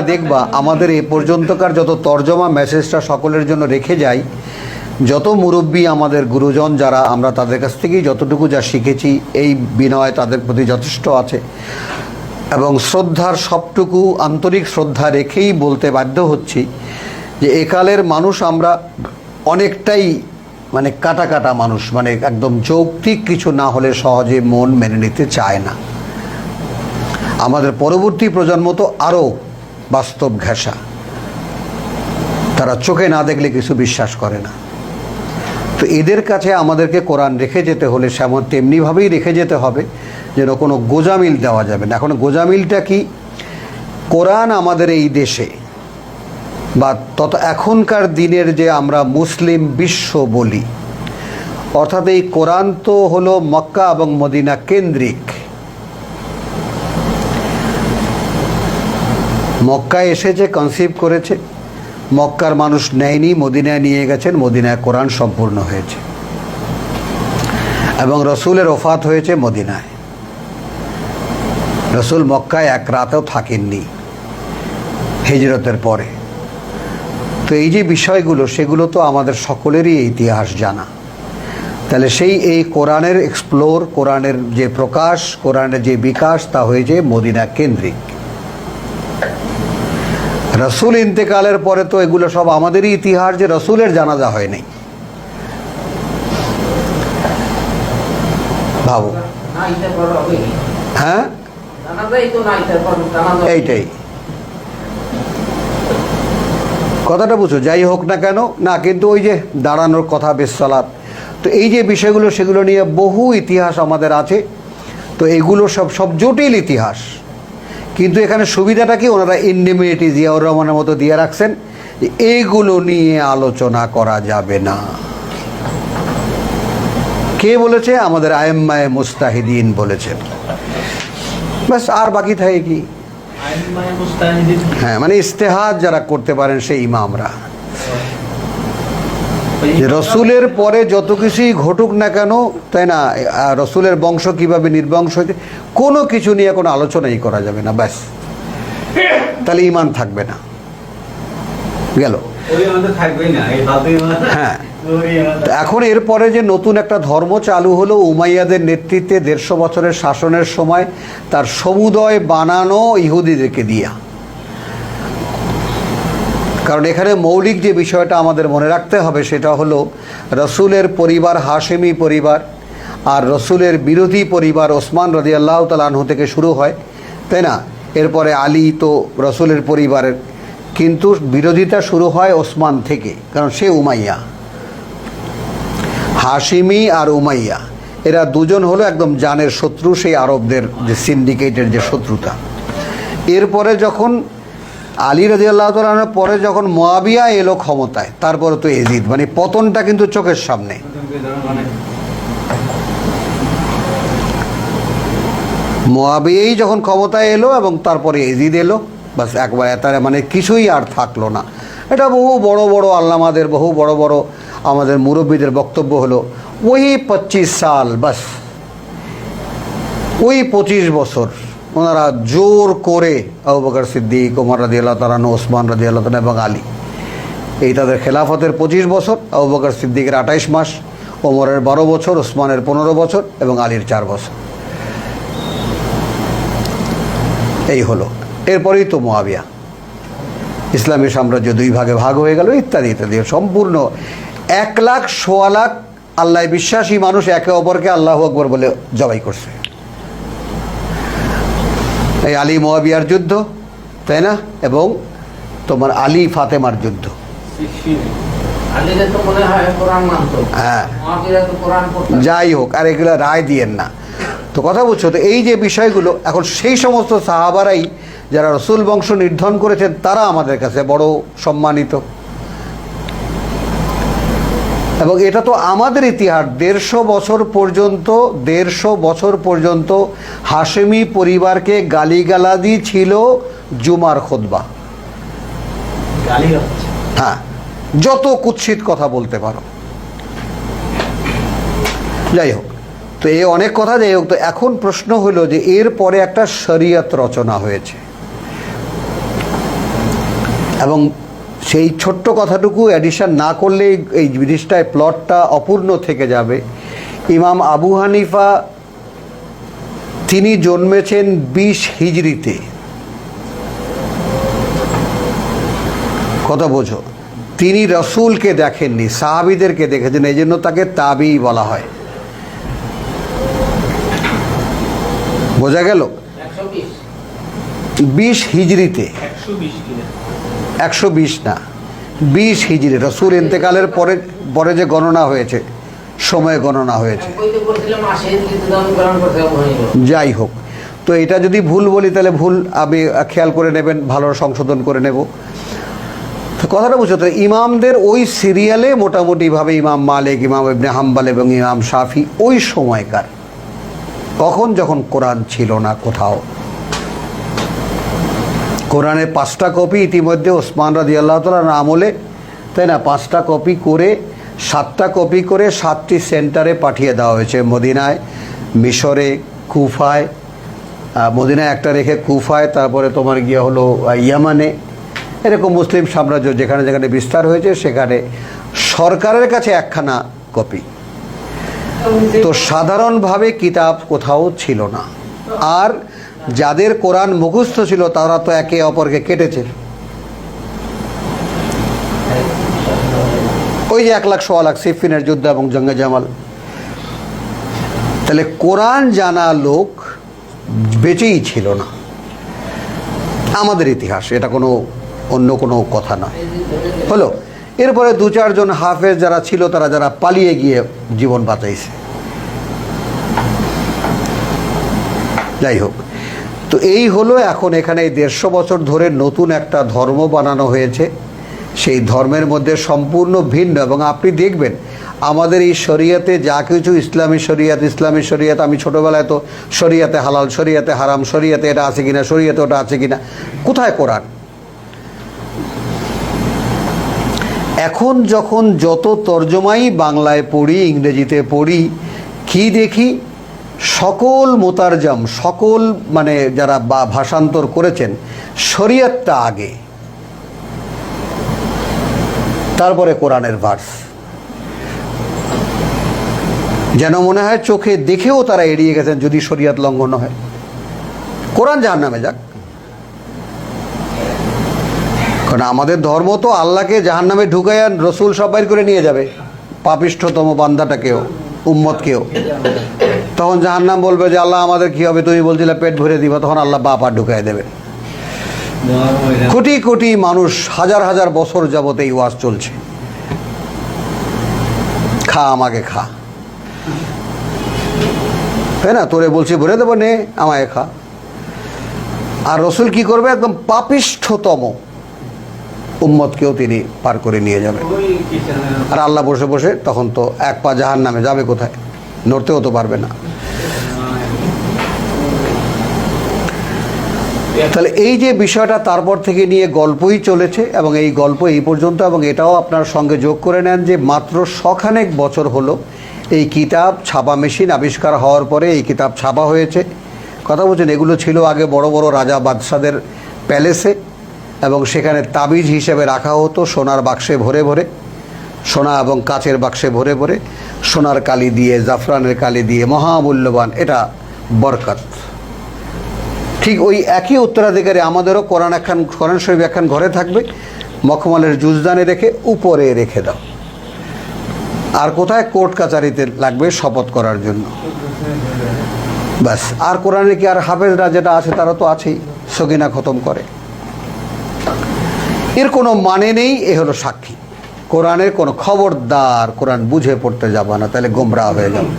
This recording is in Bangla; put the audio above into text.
দেখবা, আমাদের এ পর্যন্তকার যত তর্জমা মেসেজটা সকলের জন্য রেখে যাই, যত মুরব্বী আমাদের গুরুজন যারা, আমরা তাদের কাছ থেকেই যতটুকু যা শিখেছি, এই বিনয় তাদের প্রতি যথেষ্ট আছে। এবং শ্রদ্ধার সবটুকু আন্তরিক শ্রদ্ধা রেখেই বলতে বাধ্য হচ্ছি যে, একালের মানুষ আমরা অনেকটাই মানে কাটা কাটা মানুষ মানে একদম যৌক্তিক কিছু না হলে সহজে মন মেনে নিতে চায় না। আমাদের পরবর্তী প্রজন্ম তো আরও বাস্তব ঘেঁষা। তারা চোখে না দেখলে কিছু বিশ্বাস করে না। তো এদের কাছে আমাদেরকে কোরআন রেখে যেতে হলে সেমন তেমনিভাবেই রেখে যেতে হবে যেন কোনো গোজামিল দেওয়া যাবে না। এখন গোজামিলটা কি? কোরআন আমাদের এই দেশে বা তত এখনকার দিনের যে আমরা মুসলিম বিশ্ব বলি, অর্থাৎ এই কোরআন তো হলো মক্কা এবং মদিনা কেন্দ্রিক। মক্কায় এসেছে কনসিভ করেছে, মক্কার মানুষ নেয়নি, মদিনায় নিয়ে গেছেন, মদিনায় কোরআন সম্পূর্ণ হয়েছে। এবং রসুলের ওফাত হয়েছে মদিনায়। রসুল মক্কায় এক রাতেও থাকেননি, হিজরতের পরে। তো এই যে বিষয়গুলো, সেগুলো তো আমাদের সকলেরই ইতিহাস জানা। তাহলে সেই এই কোরআনের এক্সপ্লোর কোরআনের যে প্রকাশ, কোরআনের যে বিকাশ, তা হয়েছে মদিনা কেন্দ্রিক। রসুল ইন্তেকালের পরে তো এগুলো সব আমাদেরই ইতিহাস যে রসুলের জানাজা হয়নি। ভাবো। হ্যাঁ? এইটাই। কথাটা বুঝো, যাই হোক না কেন, না, কিন্তু ওই যে দাঁড়ানোর কথা বেশ চলার তো এই যে বিষয়গুলো, সেগুলো নিয়ে বহু ইতিহাস আমাদের আছে, তো এগুলো সব সব জটিল ইতিহাস। কিন্তু এখানে সুবিধাটা কি? ওনারা ইন্ডিমিউনিটি জিয়াউর রহমানের মতো দিয়ে রাখছেন। এইগুলো নিয়ে আলোচনা করা যাবে না। কে বলেছে? আমাদের আয়েম্মায় মুস্তাহিদিন বলেছেন। ব্যাস আর বাকি থাকে কি? হ্যাঁ মানে ইস্তেহাদ যারা করতে পারেন সেই ইমামরা। রসুলের পরে যত কিছুই ঘটুক না কেন, তাই না? রসুলের বংশ কীভাবে নির্বংশ হয়েছে, কোনো কিছু নিয়ে কোনো আলোচনাই করা যাবে না, ব্যাস। তাহলে ইমান থাকবে না। গেল? হ্যাঁ। এখন এরপরে যে নতুন একটা ধর্ম চালু হলো, উমাইয়াদের নেতৃত্বে দেড়শো বছরের শাসনের সময়, তার সমুদয় বানানো ইহুদিদেরকে দিয়া। কারণ এখানে মৌলিক যে বিষয়টা আমাদের মনে রাখতে হবে সেটা হলো রসুলের পরিবার, হাশেমি পরিবার আর রসুলের বিরোধী পরিবার ওসমান রদি আল্লাহ তালাহু থেকে শুরু হয়, তাই না? এরপরে আলী তো রসুলের পরিবারের, কিন্তু বিরোধিতা শুরু হয় ওসমান থেকে, কারণ সে উমাইয়া। হাশিমি আর উমাইয়া, এরা দুজন হলো একদম জানের শত্রু, সেই আরবদের যে সিন্ডিকেটের যে শত্রুতা। এরপরে যখন আলী রাজি আল্লাহ তালার পরে যখন মোয়াবিয়া এলো ক্ষমতায়, তারপরে তো এজিদ মানে পতনটা কিন্তু চোখের সামনে। মানে মোয়াবিয়াই যখন ক্ষমতায় এলো এবং তারপরে এজিদ এলো, বাস একবার তার মানে কিছুই আর থাকল না। এটা বহু বড় বড় আল্লামাদের, বহু বড় বড় আমাদের মুরব্বীদের বক্তব্য হলো, ওই পঁচিশ সাল, বাস, ওই পঁচিশ বছর ওনারা জোর করে আবু বকর সিদ্দিক, ওমর রাদি আল্লাহ তালান ওসমান রাদি আল্লাহ তালা এবং আলী। এই তাদের খেলাফতের পঁচিশ বছর, আবু বকর সিদ্দিকের আঠাইশ মাস, ওমরের বারো বছর, ওসমানের পনেরো বছর এবং আলীর চার বছর। এই হলো। এরপরেই তো মোয়াবিয়া। ইসলামী সাম্রাজ্য দুই ভাগে ভাগ হয়ে গেল, ইত্যাদি ইত্যাদি। সম্পূর্ণ এক লাখ, সোয়া লাখ আল্লাহ বিশ্বাসী মানুষ একে অপরকে আল্লাহ আকবর বলে জবাই করছে। এই আলী মোয়াবিয়ার যুদ্ধ, তাই না? এবং তোমার আলী ফাতেমার যুদ্ধ। হয়। যাই হোক, আর এগুলো রায় দিয়েন না। তো কথা বলছো তো, এই যে বিষয়গুলো, এখন সেই সমস্ত সাহাবারাই যারা রসুল বংশ নির্ধন করেছেন, তারা আমাদের কাছে বড় সম্মানিত। এবং এটা তো আমাদের ইতিহাস। দেড়শো বছর পর্যন্ত দেড়শো বছর পর্যন্ত হাশেমি পরিবারকে গালিগালাদি ছিল জুমার খোদবা। হ্যাঁ যত কুৎসিত কথা বলতে পারো। যাই হোক তো এ অনেক কথা যাই হোক তো এখন প্রশ্ন হলো যে এর পরে একটা শরিয়ত রচনা হয়েছে। এবং সেই ছোট্ট কথাটুকু অ্যাডিশন না করলে এই- জিনিসটায় প্লটটা অপূর্ণ থেকে যাবে। ইমাম আবু হানিফা তিনি জন্মেছেন বিশ হিজড়িতে। কথা বোঝো। তিনি রসুলকে দেখেননি সাহাবিদেরকে দেখেছেন এই জন্য তাকে তাবি বলা হয়। বোঝা গেল? বিশ। হিজড়িতে। একশো বিশ না বিশ হিজড়ি রসুল ইন্তেকালের পরে পরে যে গণনা হয়েছে সময় গণনা হয়েছে। যাই হোক তো এটা যদি ভুল বলি তাহলে ভুল আমি খেয়াল করে নেবেন ভালো সংশোধন করে নেব। তো কথাটা বুঝতে হবে, ইমামদের ওই সিরিয়ালে মোটামুটিভাবে ইমাম মালিক ইমাম ইবনে হাম্বাল এবং ইমাম শাফি ওই সময়কার। কখন যখন কোরআন ছিল না কোথাও। কোরআনের পাঁচটা কপি ইতিমধ্যে ওসমান রাজি আল্লাহ তালার আমলে, তাই না? পাঁচটা কপি করে, সাতটা কপি করে সাতটি সেন্টারে পাঠিয়ে দেওয়া হয়েছে। মদিনায়, মিশরে, কুফায় মদিনায় একটা রেখে কুফায়, তারপরে তোমার গিয়ে হলো ইয়ামানে। এরকম মুসলিম সাম্রাজ্য যেখানে যেখানে বিস্তার হয়েছে, সেখানে সরকারের কাছে একখানা কপি। তো সাধারণভাবে কিতাব কোথাও ছিল না। আর যাদের কোরআন মুখস্থ ছিল, তারা তো একে অপরকে কেটেছে ওই যে এক লাখ, সোয়া লাখ সিফিনের যুদ্ধ এবং জঙ্গে জামাল। তাহলে কোরআন জানা লোক বেঁচেই ছিল না। আমাদের ইতিহাস, এটা কোনো অন্য কোনো কথা না। হলো, এরপরে দু চারজন হাফেজ যারা ছিল, তারা যারা পালিয়ে গিয়ে জীবন বাঁচাইছে। যাই হোক তো এই হলো এখন এখানে দেড়শো বছর ধরে নতুন একটা ধর্ম বানানো হয়েছে। সেই ধর্মের মধ্যে সম্পূর্ণ ভিন্ন এবং আপনি দেখবেন আমাদের এই শরিয়াতে যা কিছু ইসলামী শরিয়াত ইসলামী শরিয়াত, আমি ছোটোবেলায় তো শরিয়াতে হালাল, শরিয়াতে হারাম, শরিয়াতে এটা আছে কিনা, শরিয়াতে ওটা আছে কিনা, কোথায় কোরআন? এখন যখন যত তর্জমাই বাংলায় পড়ি, ইংরেজিতে পড়ি, কি দেখি? সকল মোতারজাম, সকল মানে যারা বা ভাষান্তর করেছেন, শরীয়তটা আগে। তারপরে কোরআনের ভার্স। যেন মনে হয় চোখে দেখেও তারা এড়িয়ে গেছেন যদি শরীয়ত লঙ্ঘন হয়। কোরআন যার নামে যাক। কারণ আমাদের ধর্ম তো আল্লাহকে জাহান নামে ঢুকাইয়া রসুল সব বাইর করে নিয়ে যাবে। পাপিষ্ঠতম বান্দাটাকেও। উম্মতকেও। তখন জাহান্নাম বলবে যে, আল্লাহ, আমাদের কি হবে? তুমি বলছিলে পেট ভরে দিবা। তখন আল্লাহ বাপা ঢুকাই দেবে। কোটি কোটি মানুষ, হাজার হাজার বছর যাবত এই ওয়াজ চলছে। খা, আমাকে খা। তাই না? তোরে বলছি, ভরে দেবো, নে, আমায় খা। আর রসুল কি করবে? একদম পাপিষ্ঠতম উম্মতকেও তিনি পার করে নিয়ে যাবেন আর আল্লাহ বসে বসে তখন তো এক পা জাহান নামে যাবে কোথায়? নড়তেও তো পারবে না। তাহলে এই যে বিষয়টা তারপর থেকে নিয়ে গল্পই চলেছে এবং এই গল্প এই পর্যন্ত এবং এটাও আপনার সঙ্গে যোগ করে নেন যে মাত্র শখানেক বছর হলো এই কিতাব ছাপা মেশিন আবিষ্কার হওয়ার পরে এই কিতাব ছাপা হয়েছে। কথা বলছেন, এগুলো ছিল আগে বড় বড় রাজা বাদশাদের প্যালেসে। এবং সেখানে তাবিজ হিসেবে রাখা হতো সোনার বাক্সে ভরে ভরে, সোনা এবং কাচের বাক্সে ভরে ভরে, সোনার কালি দিয়ে, জাফরানের কালি দিয়ে, মহামূল্যবান, এটা বরকত। ঠিক ওই একই উত্তরাধিকারী আমাদেরও কোরআন একখান কোরআন শরীফ একখান ঘরে থাকবে, মখমলের জুজদানে রেখে উপরে রেখে দাও। আর কোথায় কোর্ট কাচারিতে লাগবে শপথ করার জন্য? ব্যাস, আর কোরআনে কি আর হাফেজরা যেটা আছে? তারা তো আছেই, সগিনা খতম করে। এর কোনো মানে নেই, এ হলো সাক্ষী। কোরআনের কোনো খবরদার কোরআন বুঝে পড়তে যাবা না, তাহলে গোমরা হয়ে যাবে